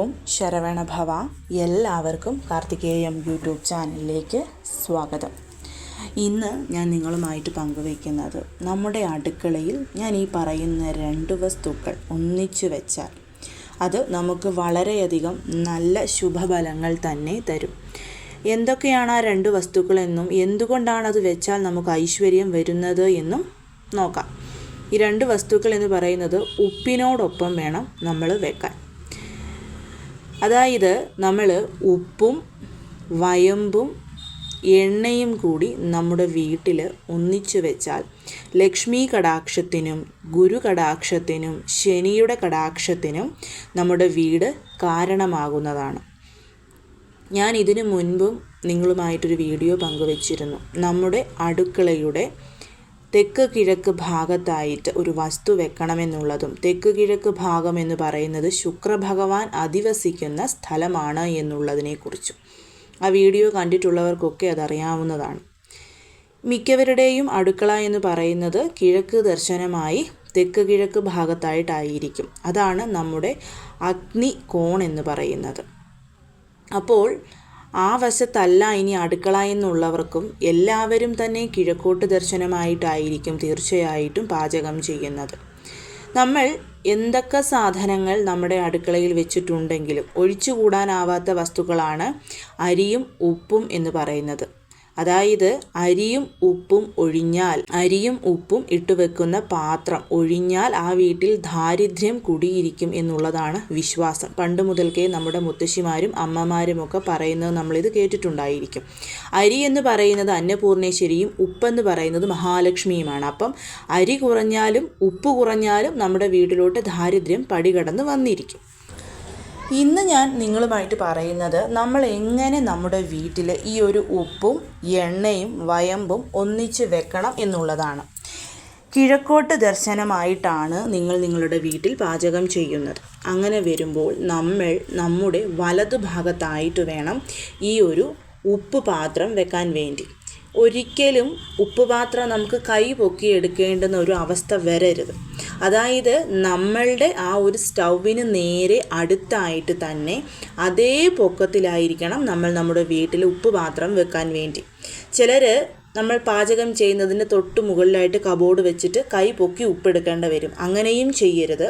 ഓം ശരവണ ഭവ എല്ലാവർക്കും കാർത്തികേയം യൂട്യൂബ് ചാനലിലേക്ക് സ്വാഗതം. ഇന്ന് ഞാൻ നിങ്ങളുമായിട്ട് പങ്കുവയ്ക്കുന്നത് നമ്മുടെ അടുക്കളയിൽ ഞാൻ ഈ പറയുന്ന രണ്ട് വസ്തുക്കൾ ഒന്നിച്ചു വെച്ചാൽ അത് നമുക്ക് വളരെയധികം നല്ല ശുഭഫലങ്ങൾ തന്നെ തരും. എന്തൊക്കെയാണ് ആ രണ്ട് വസ്തുക്കളെന്നും എന്തുകൊണ്ടാണ് അത് വെച്ചാൽ നമുക്ക് ഐശ്വര്യം വരുന്നത് എന്നും നോക്കാം. ഈ രണ്ട് വസ്തുക്കൾ എന്ന് പറയുന്നത് ഉപ്പിനോടൊപ്പം വേണം നമ്മൾ വെക്കാൻ. അതായത് നമ്മൾ ഉപ്പും വയമ്പും എണ്ണയും കൂടി നമ്മുടെ വീട്ടിൽ ഒന്നിച്ചു വെച്ചാൽ ലക്ഷ്മി കടാക്ഷത്തിനും ഗുരു കടാക്ഷത്തിനും ശനിയുടെ കടാക്ഷത്തിനും നമ്മുടെ വീട് കാരണമാകുന്നതാണ്. ഞാൻ ഇതിനു മുൻപും നിങ്ങളുമായിട്ടൊരു വീഡിയോ പങ്കുവച്ചിരുന്നു. നമ്മുടെ അടുക്കളയുടെ തെക്ക് കിഴക്ക് ഭാഗത്തായിട്ട് ഒരു വസ്തു വെക്കണമെന്നുള്ളതും തെക്ക് കിഴക്ക് ഭാഗം എന്ന് പറയുന്നത് ശുക്രഭഗവാൻ അധിവസിക്കുന്ന സ്ഥലമാണ് എന്നുള്ളതിനെക്കുറിച്ചും. ആ വീഡിയോ കണ്ടിട്ടുള്ളവർക്കൊക്കെ അതറിയാവുന്നതാണ്. മിക്കവരുടെയും അടുക്കള എന്ന് പറയുന്നത് കിഴക്ക് ദർശനമായി തെക്ക് കിഴക്ക് ഭാഗത്തായിട്ടായിരിക്കും. അതാണ് നമ്മുടെ അഗ്നി കോൺ എന്ന് പറയുന്നത്. അപ്പോൾ ആ വശത്തല്ല ഇനി അടുക്കള എന്നുള്ളവർക്കും എല്ലാവരും തന്നെ കിഴക്കോട്ട് ദർശനമായിട്ടായിരിക്കും തീർച്ചയായിട്ടും പാചകം ചെയ്യുന്നത്. നമ്മൾ എന്തൊക്കെ സാധനങ്ങൾ നമ്മുടെ അടുക്കളയിൽ വെച്ചിട്ടുണ്ടെങ്കിലും ഒഴിച്ചുകൂടാനാവാത്ത വസ്തുക്കളാണ് അരിയും ഉപ്പും എന്ന് പറയുന്നത്. അതായത് അരിയും ഉപ്പും ഒഴിഞ്ഞാൽ അരിയും ഉപ്പും ഇട്ടു വെക്കുന്ന പാത്രം ഒഴിഞ്ഞാൽ ആ വീട്ടിൽ ദാരിദ്ര്യം കുടിയിരിക്കും എന്നുള്ളതാണ് വിശ്വാസം. പണ്ട് മുതൽക്കേ നമ്മുടെ മുത്തശ്ശിമാരും അമ്മമാരും ഒക്കെ പറയുന്നത് നമ്മളിത് കേട്ടിട്ടുണ്ടായിരിക്കും. അരി എന്ന് പറയുന്നത് അന്നപൂർണേശ്വരിയും ഉപ്പെന്ന് പറയുന്നത് മഹാലക്ഷ്മിയുമാണ്. അപ്പം അരി കുറഞ്ഞാലും ഉപ്പ് കുറഞ്ഞാലും നമ്മുടെ വീട്ടിലോട്ട് ദാരിദ്ര്യം പടികടന്ന് വന്നിരിക്കും. ഇന്ന് ഞാൻ നിങ്ങളുമായിട്ട് പറയുന്നത് നമ്മൾ എങ്ങനെ നമ്മുടെ വീട്ടിൽ ഈ ഒരു ഉപ്പും എണ്ണയും വയമ്പും ഒന്നിച്ച് വെക്കണം എന്നുള്ളതാണ്. കിഴക്കോട്ട് ദർശനമായിട്ടാണ് നിങ്ങൾ നിങ്ങളുടെ വീട്ടിൽ പാചകം ചെയ്യുന്നത്. അങ്ങനെ വരുമ്പോൾ നമ്മൾ നമ്മുടെ വലതുഭാഗത്തായിട്ട് വേണം ഈ ഒരു ഉപ്പ് പാത്രം വെക്കാൻ വേണ്ടി. ഒരിക്കലും ഉപ്പ് പാത്രം നമുക്ക് കൈ പൊക്കി എടുക്കേണ്ടുന്ന ഒരു അവസ്ഥ വരരുത്. അതായത് നമ്മളുടെ ആ ഒരു സ്റ്റൗവിന് നേരെ അടുത്തായിട്ട് തന്നെ അതേ പൊക്കത്തിലായിരിക്കണം നമ്മൾ നമ്മുടെ വീട്ടിൽ ഉപ്പ് പാത്രം വെക്കാൻ വേണ്ടി. ചിലർ നമ്മൾ പാചകം ചെയ്യുന്നതിന് തൊട്ട് മുകളിലായിട്ട് കബോർഡ് വെച്ചിട്ട് കൈ പൊക്കി ഉപ്പെടുക്കേണ്ട വരും. അങ്ങനെയും ചെയ്യരുത്.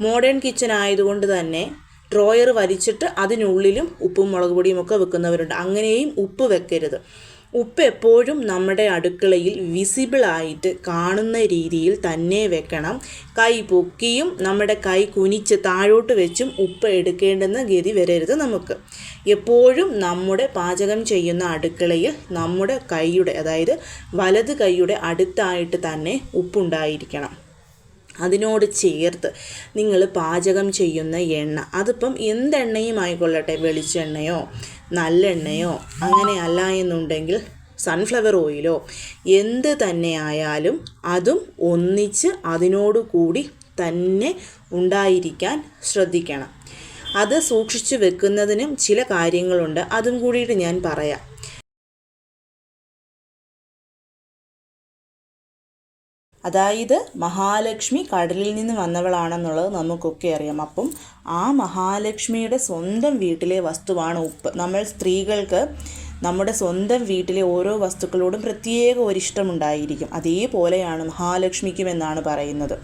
മോഡേൺ കിച്ചൺ ആയതുകൊണ്ട് തന്നെ ഡ്രോയർ വലിച്ചിട്ട് അതിനുള്ളിലും ഉപ്പും മുളക് പൊടിയും ഒക്കെ വെക്കുന്നവരുണ്ട്. അങ്ങനെയും ഉപ്പ് വെക്കരുത്. ഉപ്പ് എപ്പോഴും നമ്മുടെ അടുക്കളയിൽ വിസിബിളായിട്ട് കാണുന്ന രീതിയിൽ തന്നെ വെക്കണം. കൈ പൊക്കിയും നമ്മുടെ കൈ കുനിച്ച് താഴോട്ട് വെച്ചും ഉപ്പ് എടുക്കേണ്ടെന്ന ഗതി വരരുത് നമുക്ക്. എപ്പോഴും നമ്മുടെ പാചകം ചെയ്യുന്ന അടുക്കളയിൽ നമ്മുടെ കൈയുടെ അതായത് വലത് കൈയുടെ അടുത്തായിട്ട് തന്നെ ഉപ്പുണ്ടായിരിക്കണം. അതിനോട് ചേർത്ത് നിങ്ങൾ പാചകം ചെയ്യുന്ന എണ്ണ. അതിപ്പം എന്തെണ്ണയും ആയിക്കൊള്ളട്ടെ വെളിച്ചെണ്ണയോ നല്ലെണ്ണയോ അങ്ങനെ അല്ല എന്നുണ്ടെങ്കിൽ സൺഫ്ലവർ ഓയിലോ എന്ത് തന്നെ ആയാലും അതും ഒന്നിച്ച് അതിനോട് കൂടി തന്നെ ഉണ്ടായിരിക്കാൻ ശ്രദ്ധിക്കണം. അത് സൂക്ഷിച്ചു വെക്കുന്നതിനും ചില കാര്യങ്ങളുണ്ട്. അതും കൂടിയിട്ട് ഞാൻ പറയാം. അതായത് മഹാലക്ഷ്മി കടലിൽ നിന്ന് വന്നവളാണെന്നുള്ളത് നമുക്കൊക്കെ അറിയാം. അപ്പം ആ മഹാലക്ഷ്മിയുടെ സ്വന്തം വീട്ടിലെ വസ്തുവാണ് ഉപ്പ്. നമ്മൾ സ്ത്രീകൾക്ക് നമ്മുടെ സ്വന്തം വീട്ടിലെ ഓരോ വസ്തുക്കളോടും പ്രത്യേക ഒരിഷ്ടമുണ്ടായിരിക്കും. അതേപോലെയാണ് മഹാലക്ഷ്മിക്കും എന്നാണ് പറയുന്നത്.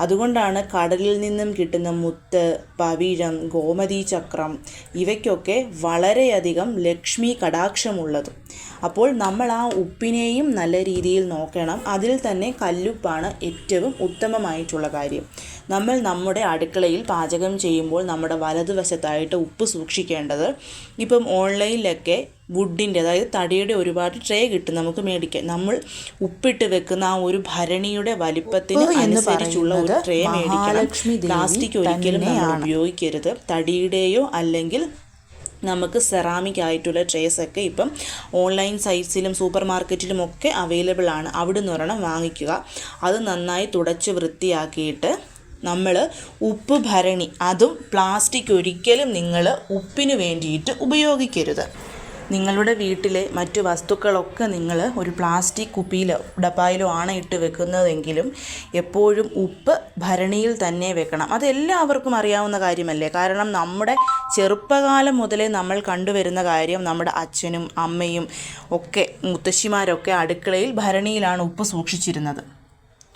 അതുകൊണ്ടാണ് കടലിൽ നിന്നും കിട്ടുന്ന മുത്ത് പവിഴം ഗോമതി ചക്രം ഇവയ്ക്കൊക്കെ വളരെയധികം ലക്ഷ്മി കടാക്ഷമുള്ളത്. അപ്പോൾ നമ്മൾ ആ ഉപ്പിനെയും നല്ല രീതിയിൽ നോക്കണം. അതിൽ തന്നെ കല്ലുപ്പാണ് ഏറ്റവും ഉത്തമമായിട്ടുള്ള കാര്യം. നമ്മൾ നമ്മുടെ അടുക്കളയിൽ പാചകം ചെയ്യുമ്പോൾ നമ്മുടെ വലതുവശത്തായിട്ട് ഉപ്പ് സൂക്ഷിക്കേണ്ടത് ഇപ്പം ഓൺലൈനിലൊക്കെ വുഡിന്റെ അതായത് തടിയുടെ ഒരുപാട് ട്രേ കിട്ടും നമുക്ക് മേടിക്കാം നമ്മൾ ഉപ്പിട്ട് വെക്കുന്ന ആ ഒരു ഭരണിയുടെ വലിപ്പത്തിന് അനുസരിച്ചുള്ള ഒരു ട്രേ മേടിക്കണം. പ്ലാസ്റ്റിക് ഒരിക്കലും നമ്മൾ ഉപയോഗിക്കരുത്. തടിയുടെയോ അല്ലെങ്കിൽ നമുക്ക് സെറാമിക് ആയിട്ടുള്ള ട്രേസ് ഒക്കെ ഇപ്പം ഓൺലൈൻ സൈറ്റ്സിലും സൂപ്പർ മാർക്കറ്റിലും ഒക്കെ അവൈലബിൾ ആണ്. അവിടെ നിന്ന് ഒരെണ്ണം വാങ്ങിക്കുക. അത് നന്നായി തുടച്ച് വൃത്തിയാക്കിയിട്ട് നമ്മൾ ഉപ്പ് ഭരണി അതും പ്ലാസ്റ്റിക് ഒരിക്കലും നിങ്ങൾ ഉപ്പിന് വേണ്ടിയിട്ട് ഉപയോഗിക്കരുത്. നിങ്ങളുടെ വീട്ടിലെ മറ്റു വസ്തുക്കളൊക്കെ നിങ്ങൾ ഒരു പ്ലാസ്റ്റിക് കുപ്പിയിലോ ഡപ്പായിലോ ആണ് ഇട്ട് വെക്കുന്നതെങ്കിലും എപ്പോഴും ഉപ്പ് ഭരണിയിൽ തന്നെ വെക്കണം. അത് എല്ലാവർക്കും അറിയാവുന്ന കാര്യമല്ലേ? കാരണം നമ്മുടെ ചെറുപ്പകാലം മുതലേ നമ്മൾ കണ്ടുവരുന്ന കാര്യം നമ്മുടെ അച്ഛനും അമ്മയും ഒക്കെ മുത്തശ്ശിമാരൊക്കെ അടുക്കളയിൽ ഭരണിയിലാണ് ഉപ്പ് സൂക്ഷിച്ചിരുന്നത്.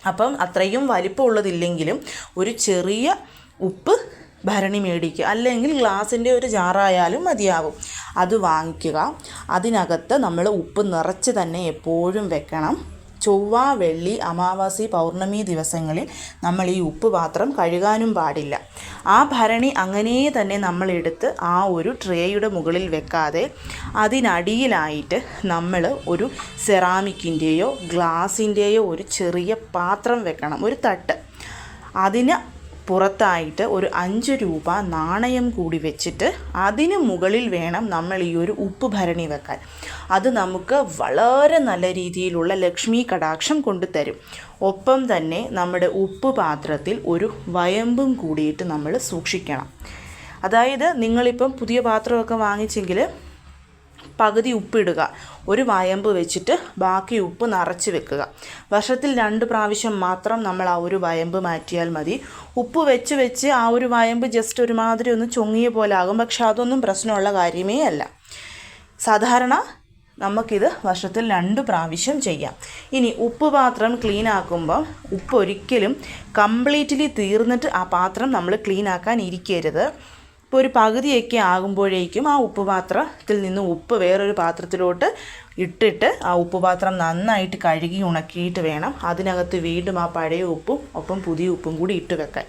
അപ്പം അത്രയും വലിപ്പമുള്ളതില്ലെങ്കിലും ഒരു ചെറിയ ഉപ്പ് ഭരണി മേടിക്കുക. അല്ലെങ്കിൽ ഗ്ലാസിന്റെ ഒരു ജാറായാലും മതിയാകും അത് വാങ്ങിക്കുക. അതിനകത്ത് നമ്മൾ ഉപ്പ് നിറച്ച് തന്നെ എപ്പോഴും വെക്കണം. ചൊവ്വ വെള്ളി അമാവാസി പൗർണമി ദിവസങ്ങളിൽ നമ്മൾ ഈ ഉപ്പ് പാത്രം കഴുകാനും പാടില്ല. ആ ഭരണി അങ്ങനെ തന്നെ നമ്മളെടുത്ത് ആ ഒരു ട്രേയുടെ മുകളിൽ വെക്കാതെ അതിനടിയിലായിട്ട് നമ്മൾ ഒരു സെറാമിക്കിന്റെയോ ഗ്ലാസിന്റെയോ ഒരു ചെറിയ പാത്രം വെക്കണം. ഒരു തട്ട്. അതിന് പുറത്തായിട്ട് ഒരു അഞ്ച് രൂപ നാണയം കൂടി വെച്ചിട്ട് അതിന് മുകളിൽ വേണം നമ്മൾ ഈ ഒരു ഉപ്പ് ഭരണി വെക്കാൻ. അത് നമുക്ക് വളരെ നല്ല രീതിയിലുള്ള ലക്ഷ്മി കടാക്ഷം കൊണ്ടുതരും ഒപ്പം തന്നെ നമ്മുടെ ഉപ്പ് പാത്രത്തിൽ ഒരു വയമ്പും കൂടിയിട്ട് നമ്മൾ സൂക്ഷിക്കണം. അതായത് നിങ്ങളിപ്പം പുതിയ പാത്രമൊക്കെ വാങ്ങിച്ചെങ്കിൽ പകുതി ഉപ്പിടുക. ഒരു വയമ്പ് വെച്ചിട്ട് ബാക്കി ഉപ്പ് നിറച്ച് വെക്കുക. വർഷത്തിൽ രണ്ട് പ്രാവശ്യം മാത്രം നമ്മൾ ആ ഒരു വയമ്പ് മാറ്റിയാൽ മതി. ഉപ്പ് വെച്ച് വെച്ച് ആ ഒരു വയമ്പ് ജസ്റ്റ് ഒരുമാതിരി ഒന്ന് ചൊങ്ങിയ പോലെ ആകും. പക്ഷെ അതൊന്നും പ്രശ്നമുള്ള കാര്യമേ അല്ല. സാധാരണ നമുക്കിത് വർഷത്തിൽ രണ്ട് പ്രാവശ്യം ചെയ്യാം. ഇനി ഉപ്പ് പാത്രം ക്ലീൻ ആക്കുമ്പോൾ ഉപ്പ് ഒരിക്കലും കംപ്ലീറ്റ്ലി തീർന്നിട്ട് ആ പാത്രം നമ്മൾ ക്ലീൻ ആക്കാൻ ഇരിക്കരുത്. ഇപ്പോൾ ഒരു പകുതിയൊക്കെ ആകുമ്പോഴേക്കും ആ ഉപ്പുപാത്രത്തിൽ നിന്ന് ഉപ്പ് വേറൊരു പാത്രത്തിലോട്ട് ഇട്ടിട്ട് ആ ഉപ്പുപാത്രം നന്നായിട്ട് കഴുകി ഉണക്കിയിട്ട് വേണം. അതിനകത്ത് വീണ്ടും ആ പഴയ ഉപ്പും ഒപ്പം പുതിയ ഉപ്പും കൂടി ഇട്ട് വെക്കാൻ.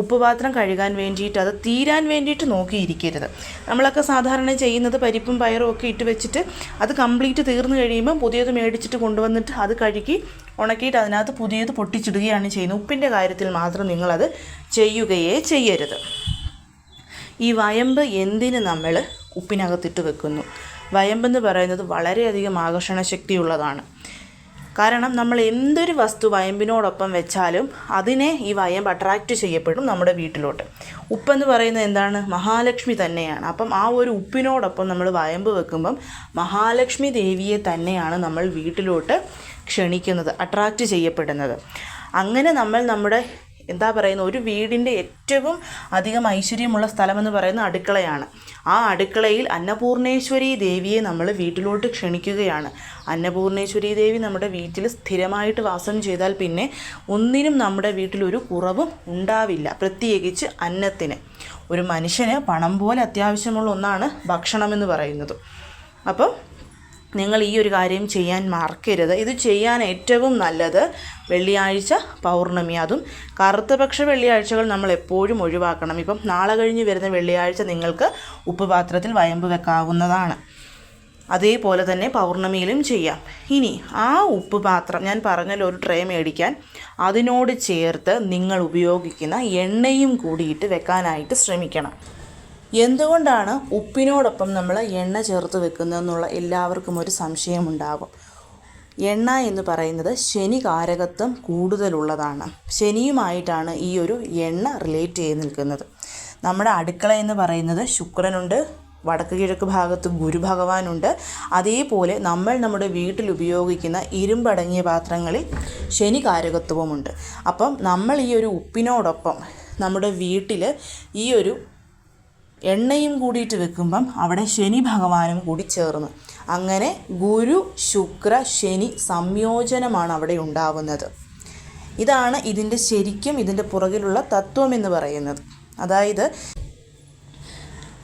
ഉപ്പുപാത്രം കഴുകാൻ വേണ്ടിയിട്ട് അത് തീരാൻ വേണ്ടിയിട്ട് നോക്കിയിരിക്കരുത്. നമ്മളൊക്കെ സാധാരണ ചെയ്യുന്നത് പരിപ്പും പയറും ഒക്കെ ഇട്ട് വെച്ചിട്ട് അത് കംപ്ലീറ്റ് തീർന്നു കഴിയുമ്പോൾ പുതിയത് മേടിച്ചിട്ട് കൊണ്ടുവന്നിട്ട് അത് കഴുകി ഉണക്കിയിട്ട് അതിനകത്ത് പുതിയത് പൊട്ടിച്ചിടുകയാണ് ചെയ്യുന്നത്. ഉപ്പിന്റെ കാര്യത്തിൽ മാത്രം നിങ്ങളത് ചെയ്യുകയേ ചെയ്യരുത്. ഈ വയമ്പ് എന്തിന് നമ്മൾ ഉപ്പിനകത്തിട്ട് വെക്കുന്നു? വയമ്പെന്ന് പറയുന്നത് വളരെയധികം ആകർഷണ ശക്തിയുള്ളതാണ് കാരണം നമ്മൾ എന്തൊരു വസ്തു വയമ്പിനോടൊപ്പം വെച്ചാലും അതിനെ ഈ വയമ്പ് അട്രാക്റ്റ് ചെയ്യപ്പെടും നമ്മുടെ വീട്ടിലോട്ട്. ഉപ്പെന്ന് പറയുന്നത് എന്താണ്? മഹാലക്ഷ്മി തന്നെയാണ്. അപ്പം ആ ഒരു ഉപ്പിനോടൊപ്പം നമ്മൾ വയമ്പ് വെക്കുമ്പം മഹാലക്ഷ്മി ദേവിയെ തന്നെയാണ് നമ്മൾ വീട്ടിലോട്ട് ക്ഷണിക്കുന്നത് അട്രാക്റ്റ് ചെയ്യപ്പെടുന്നത്. അങ്ങനെ നമ്മൾ നമ്മുടെ എന്താ പറയുന്നത് ഒരു വീടിന്റെ ഏറ്റവും അധികം ഐശ്വര്യമുള്ള സ്ഥലമെന്ന് പറയുന്നത് അടുക്കളയാണ്. ആ അടുക്കളയിൽ അന്നപൂർണേശ്വരി ദേവിയെ നമ്മൾ വീട്ടിലോട്ട് ക്ഷണിക്കുകയാണ്. അന്നപൂർണേശ്വരി ദേവി നമ്മുടെ വീട്ടിൽ സ്ഥിരമായിട്ട് വാസം ചെയ്താൽ പിന്നെ ഒന്നിനും നമ്മുടെ വീട്ടിലൊരു കുറവും ഉണ്ടാവില്ല പ്രത്യേകിച്ച് അന്നത്തിന്. ഒരു മനുഷ്യന് പണം പോലെ അത്യാവശ്യമുള്ള ഒന്നാണ് ഭക്ഷണമെന്ന് പറയുന്നത്. അപ്പം നിങ്ങൾ ഈ ഒരു കാര്യം ചെയ്യാൻ മറക്കരുത്. ഇത് ചെയ്യാൻ ഏറ്റവും നല്ലത് വെള്ളിയാഴ്ച പൗർണമി. അതും കറുത്തപക്ഷ വെള്ളിയാഴ്ചകൾ നമ്മൾ എപ്പോഴും ഒഴിവാക്കണം. ഇപ്പം നാളെ കഴിഞ്ഞ് വരുന്ന വെള്ളിയാഴ്ച നിങ്ങൾക്ക് ഉപ്പുപാത്രത്തിൽ വയമ്പ് വെക്കാവുന്നതാണ്. അതേപോലെ തന്നെ പൗർണമിയിലും ചെയ്യാം. ഇനി ആ ഉപ്പ് പാത്രം ഞാൻ പറഞ്ഞല്ലോ ഒരു ട്രേ മേടിക്കാൻ. അതിനോട് ചേർത്ത് നിങ്ങൾ ഉപയോഗിക്കുന്ന എണ്ണയും കൂടിയിട്ട് വെക്കാനായിട്ട് ശ്രമിക്കണം. എന്തുകൊണ്ടാണ് ഉപ്പിനോടൊപ്പം നമ്മൾ എണ്ണ ചേർത്ത് വെക്കുന്നതെന്നുള്ള എല്ലാവർക്കും ഒരു സംശയമുണ്ടാകും. എണ്ണ എന്ന് പറയുന്നത് ശനി കാരകത്വം കൂടുതലുള്ളതാണ്. ശനിയുമായിട്ടാണ് ഈ ഒരു എണ്ണ റിലേറ്റ് ചെയ്ത് നിൽക്കുന്നത്. നമ്മുടെ അടുക്കള എന്ന് പറയുന്നത് ശുക്രനുണ്ട് വടക്ക് കിഴക്ക് ഭാഗത്ത് ഗുരുഭഗവാനുണ്ട് അതേപോലെ നമ്മൾ നമ്മുടെ വീട്ടിൽ ഉപയോഗിക്കുന്ന ഇരുമ്പടങ്ങിയ പാത്രങ്ങളിൽ ശനി കാരകത്വവുമുണ്ട് അപ്പം നമ്മൾ ഈ ഒരു ഉപ്പിനോടൊപ്പം നമ്മുടെ വീട്ടിൽ ഈ ഒരു എണ്ണയും കൂടിയിട്ട് വെക്കുമ്പം അവിടെ ശനി ഭഗവാനും കൂടി ചേർന്ന്. അങ്ങനെ ഗുരു ശുക്ര ശനി സംയോജനമാണ് അവിടെ ഉണ്ടാവുന്നത്. ഇതാണ് ഇതിന്റെ ശരിക്കും ഇതിന്റെ പുറകിലുള്ള തത്വം എന്ന് പറയുന്നത്. അതായത്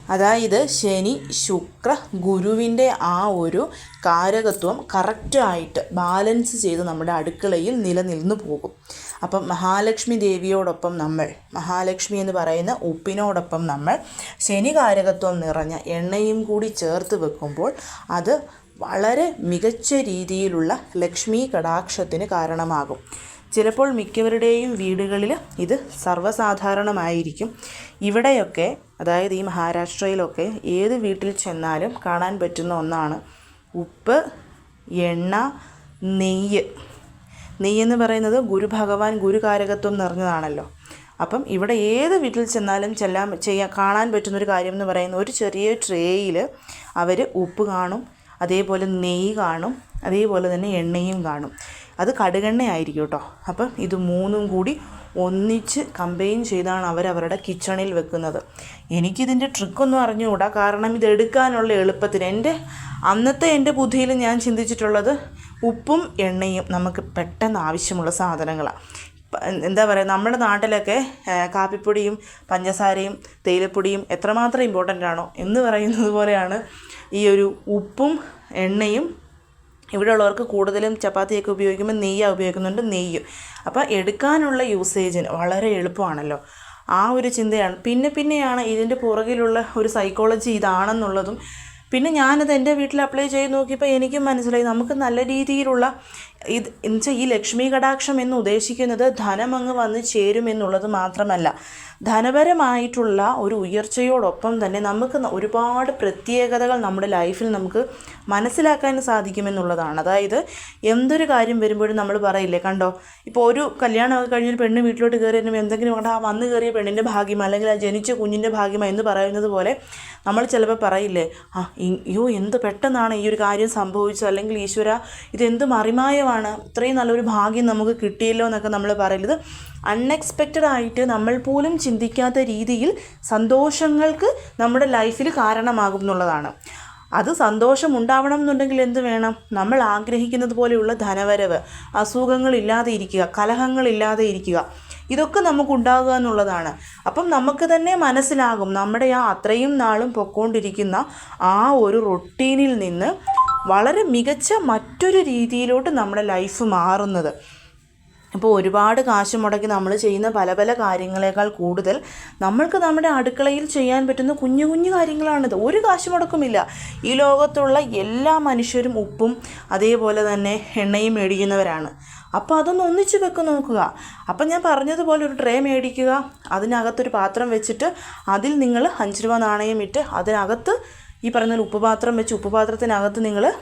അതായത് ശനി ശുക്ര ഗുരുവിന്റെ ആ ഒരു കാരകത്വം കറക്റ്റായിട്ട് ബാലൻസ് ചെയ്ത് നമ്മുടെ അടുക്കളയിൽ നിലനിന്ന് പോകും. അപ്പം മഹാലക്ഷ്മി ദേവിയോടൊപ്പം നമ്മൾ മഹാലക്ഷ്മി എന്ന് പറയുന്ന ഉപ്പിനോടൊപ്പം നമ്മൾ ശനികാരകത്വം നിറഞ്ഞ എണ്ണയും കൂടി ചേർത്ത് വെക്കുമ്പോൾ അത് വളരെ മികച്ച രീതിയിലുള്ള ലക്ഷ്മി കടാക്ഷത്തിന് കാരണമാകും. ചിലപ്പോൾ മിക്കവരുടെയും വീടുകളിൽ ഇത് സർവസാധാരണമായിരിക്കും. ഇവിടെയൊക്കെ അതായത് ഈ മഹാരാഷ്ട്രയിലൊക്കെ ഏത് വീട്ടിൽ ചെന്നാലും കാണാൻ പറ്റുന്ന ഒന്നാണ് ഉപ്പ് എണ്ണ നെയ്യ്. നെയ്യെന്ന് പറയുന്നത് ഗുരു ഭഗവാൻ ഗുരുകാരകത്വം നിറഞ്ഞതാണല്ലോ. അപ്പം ഇവിടെ ഏത് വീട്ടിൽ ചെന്നാലും ചെല്ലാൻ ചെയ്യാൻ കാണാൻ പറ്റുന്നൊരു കാര്യം എന്ന് പറയുന്നത് ഒരു ചെറിയ ട്രേയിൽ അവർ ഉപ്പ് കാണും അതേപോലെ നെയ്യ് കാണും അതേപോലെ തന്നെ എണ്ണയും കാണും. അത് കടുകെണ്ണ ആയിരിക്കും കേട്ടോ. അപ്പം ഇത് മൂന്നും കൂടി ഒന്നിച്ച് കമ്പൈൻ ചെയ്താണ് അവരവരുടെ കിച്ചണിൽ വെക്കുന്നത്. എനിക്കിതിന്റെ ട്രിക്കൊന്നും അറിഞ്ഞുകൂടാ. കാരണം ഇത് എടുക്കാനുള്ള എളുപ്പത്തിന്. എന്റെ അന്നത്തെ എന്റെ ബുദ്ധിയിൽ ഞാൻ ചിന്തിച്ചിട്ടുള്ളത് ഉപ്പും എണ്ണയും നമുക്ക് പെട്ടെന്ന് ആവശ്യമുള്ള സാധനങ്ങളാണ് എന്താ പറയുക നമ്മുടെ നാട്ടിലൊക്കെ കാപ്പിപ്പൊടിയും പഞ്ചസാരയും തേയിലപ്പൊടിയും എത്രമാത്രം ഇമ്പോർട്ടന്റ് ആണോ എന്ന് പറയുന്നത് പോലെയാണ് ഈ ഒരു ഉപ്പും എണ്ണയും ഇവിടെ ഉള്ളവർക്ക് കൂടുതലും ചപ്പാത്തിയൊക്കെ ഉപയോഗിക്കുമ്പോൾ നെയ്യാണ് ഉപയോഗിക്കുന്നുണ്ട് നെയ്യും. അപ്പോൾ എടുക്കാനുള്ള യൂസേജിന് വളരെ എളുപ്പമാണല്ലോ. ആ ഒരു ചിന്തയാണ്. പിന്നെ പിന്നെയാണ് ഇതിന്റെ പുറകിലുള്ള ഒരു സൈക്കോളജി ഇതാണെന്നുള്ളതും പിന്നെ ഞാനത് എന്റെ വീട്ടിൽ അപ്ലൈ ചെയ്ത് നോക്കിയപ്പോൾ എനിക്കും മനസ്സിലായി. നമുക്ക് നല്ല രീതിയിലുള്ള ഇത് എന്നുവെച്ചാൽ ഈ ലക്ഷ്മി കടാക്ഷം എന്ന് ഉദ്ദേശിക്കുന്നത് ധനം ധനമങ്ങ് വന്ന് ചേരുമെന്നുള്ളത് മാത്രമല്ല. ധനപരമായിട്ടുള്ള ഒരു ഉയർച്ചയോടൊപ്പം തന്നെ നമുക്ക് ഒരുപാട് പ്രത്യേകതകൾ നമ്മുടെ ലൈഫിൽ നമുക്ക് മനസ്സിലാക്കാൻ സാധിക്കുമെന്നുള്ളതാണ്. അതായത് എന്തൊരു കാര്യം വരുമ്പോഴും നമ്മൾ പറയില്ലേ കണ്ടോ? ഇപ്പോൾ ഒരു കല്യാണമൊക്കെ കഴിഞ്ഞൊരു പെണ്ണ് വീട്ടിലോട്ട് കയറി വരുമ്പോൾ എന്തെങ്കിലും കണ്ടാൽ ആ വന്ന് കയറിയ പെണ്ണിന്റെ ഭാഗ്യം അല്ലെങ്കിൽ ആ ജനിച്ച കുഞ്ഞിന്റെ ഭാഗ്യം എന്ന് പറയുന്നത് പോലെ നമ്മൾ ചിലപ്പോൾ പറയില്ലേ ആ അയ്യോ എന്ത് പെട്ടെന്നാണ് ഈ ഒരു കാര്യം സംഭവിച്ചത്? അല്ലെങ്കിൽ ഈശ്വര ഇതെന്ത് മറിമായമാണ്? ഇത്രയും നല്ലൊരു ഭാഗ്യം നമുക്ക് കിട്ടിയല്ലോ എന്നൊക്കെ നമ്മൾ പറയുന്നത് അൺഎക്സ്പെക്റ്റഡ് ആയിട്ട് നമ്മൾ പോലും ചിന്തിക്കാത്ത രീതിയിൽ സന്തോഷങ്ങൾക്ക് നമ്മുടെ ലൈഫിൽ കാരണമാകും എന്നുള്ളതാണ്. അത് സന്തോഷം ഉണ്ടാവണം എന്നുണ്ടെങ്കിൽ എന്ത് വേണം? നമ്മൾ ആഗ്രഹിക്കുന്നത് പോലെയുള്ള ധനവരവ് അസുഖങ്ങളില്ലാതെ ഇരിക്കുക കലഹങ്ങളില്ലാതെ ഇരിക്കുക. ഇതൊക്കെ നമുക്കുണ്ടാകുക എന്നുള്ളതാണ്. അപ്പം നമുക്ക് തന്നെ മനസ്സിലാകും നമ്മുടെ ആ അത്രയും നാളും പൊക്കോണ്ടിരിക്കുന്ന ആ ഒരു റൊട്ടീനിൽ നിന്ന് വളരെ മികച്ച മറ്റൊരു രീതിയിലോട്ട് നമ്മുടെ ലൈഫ് മാറുന്നത്. ഇപ്പോൾ ഒരുപാട് കാശ് മുടക്കി നമ്മൾ ചെയ്യുന്ന പല പല കാര്യങ്ങളേക്കാൾ കൂടുതൽ നമ്മൾക്ക് നമ്മുടെ അടുക്കളയിൽ ചെയ്യാൻ പറ്റുന്ന കുഞ്ഞു കുഞ്ഞു കാര്യങ്ങളാണിത്. ഒരു കാശ് മുടക്കുമില്ല. ഈ ലോകത്തുള്ള എല്ലാ മനുഷ്യരും ഉപ്പും അതേപോലെ തന്നെ എണ്ണയും മേടിക്കുന്നവരാണ്. അപ്പോൾ അതൊന്ന് ഒന്നിച്ച് വെക്ക് നോക്കുക. അപ്പം ഞാൻ പറഞ്ഞതുപോലെ ഒരു ട്രേ മേടിക്കുക. അതിനകത്തൊരു പാത്രം വെച്ചിട്ട് അതിൽ നിങ്ങൾ അഞ്ച് രൂപ നാണയം ഇട്ട് അതിനകത്ത് ഈ പോലെ ഉപ്പ് പാത്രം വെച്ച് ഉപ്പ് പാത്രത്തിനകത്ത് നിങ്ങൾ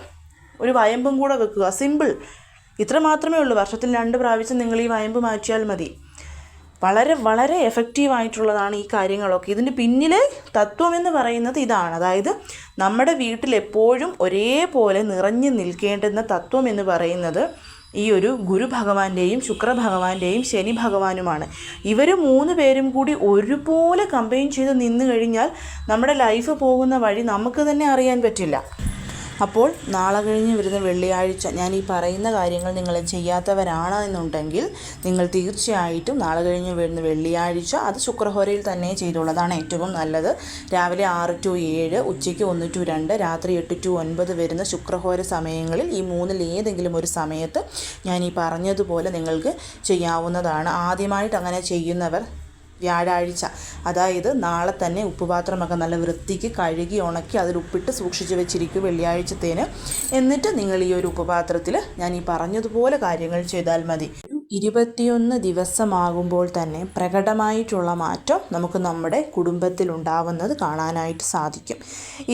ഒരു വയമ്പും കൂടെ വെക്കുക. സിമ്പിൾ. ഇത്ര മാത്രമേ ഉള്ളൂ. വർഷത്തിൽ രണ്ട് പ്രാവശ്യം നിങ്ങൾ ഈ വയമ്പ് മാറ്റിയാൽ മതി. വളരെ വളരെ എഫക്റ്റീവായിട്ടുള്ളതാണ് ഈ കാര്യങ്ങളൊക്കെ. ഇതിന്റെ പിന്നിലെ തത്വം എന്ന് പറയുന്നത് ഇതാണ്. അതായത് നമ്മുടെ വീട്ടിൽ എപ്പോഴും ഒരേപോലെ നിറഞ്ഞു നിൽക്കേണ്ടുന്ന തത്വം എന്ന് പറയുന്നത് ഈ ഒരു ഗുരു ഭഗവാന്റെയും ശുക്ര ഭഗവാന്റെയും ശനി ഭഗവാനുമാണ്. ഇവർ മൂന്ന് പേരും കൂടി ഒരുപോലെ കമ്പൈൻ ചെയ്ത് നിന്നു കഴിഞ്ഞാൽ നമ്മുടെ ലൈഫ് പോകുന്ന വഴി നമുക്ക് തന്നെ അറിയാൻ പറ്റില്ല. അപ്പോൾ നാളെ കഴിഞ്ഞ് വരുന്ന വെള്ളിയാഴ്ച ഞാൻ ഈ പറയുന്ന കാര്യങ്ങൾ നിങ്ങൾ ചെയ്യാത്തവരാണ് എന്നുണ്ടെങ്കിൽ നിങ്ങൾ തീർച്ചയായിട്ടും നാളെ കഴിഞ്ഞ് വരുന്ന വെള്ളിയാഴ്ച അത് ശുക്രഹോരയിൽ തന്നെ ചെയ്തുള്ളതാണ് ഏറ്റവും നല്ലത്. രാവിലെ ആറ് ടു ഏഴ് ഉച്ചയ്ക്ക് ഒന്ന് ടു രണ്ട് രാത്രി എട്ട് ടു ഒൻപത് വരുന്ന ശുക്രഹോര സമയങ്ങളിൽ ഈ മൂന്നിൽ ഏതെങ്കിലും ഒരു സമയത്ത് ഞാൻ ഈ പറഞ്ഞതുപോലെ നിങ്ങൾക്ക് ചെയ്യാവുന്നതാണ്. ആദ്യമായിട്ട് അങ്ങനെ ചെയ്യുന്നവർ വ്യാഴാഴ്ച. അതായത് നാളെ തന്നെ ഉപ്പുപാത്രമൊക്കെ നല്ല വൃത്തിക്ക് കഴുകി ഉണക്കി അതിൽ ഉപ്പിട്ട് സൂക്ഷിച്ച് വെച്ചിരിക്കും വെള്ളിയാഴ്ചത്തേന്. എന്നിട്ട് നിങ്ങൾ ഈ ഒരു ഉപപാത്രത്തിൽ ഞാൻ ഈ പറഞ്ഞതുപോലെ കാര്യങ്ങൾ ചെയ്താൽ മതി. ഇരുപത്തിയൊന്ന് ദിവസമാകുമ്പോൾ തന്നെ പ്രകടമായിട്ടുള്ള മാറ്റം നമുക്ക് നമ്മുടെ കുടുംബത്തിൽ ഉണ്ടാവുന്നത് കാണാനായിട്ട് സാധിക്കും.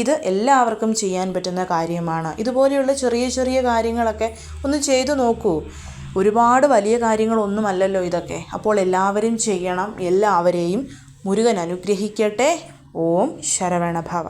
ഇത് എല്ലാവർക്കും ചെയ്യാൻ പറ്റുന്ന കാര്യമാണ്. ഇതുപോലെയുള്ള ചെറിയ ചെറിയ കാര്യങ്ങളൊക്കെ ഒന്ന് ചെയ്തു നോക്കൂ. ഒരുപാട് വലിയ കാര്യങ്ങളൊന്നുമല്ലല്ലോ ഇതൊക്കെ. അപ്പോൾ എല്ലാവരും ചെയ്യണം. എല്ലാവരെയും മുരുകൻ അനുഗ്രഹിക്കട്ടെ. ഓം ശരവണഭവ.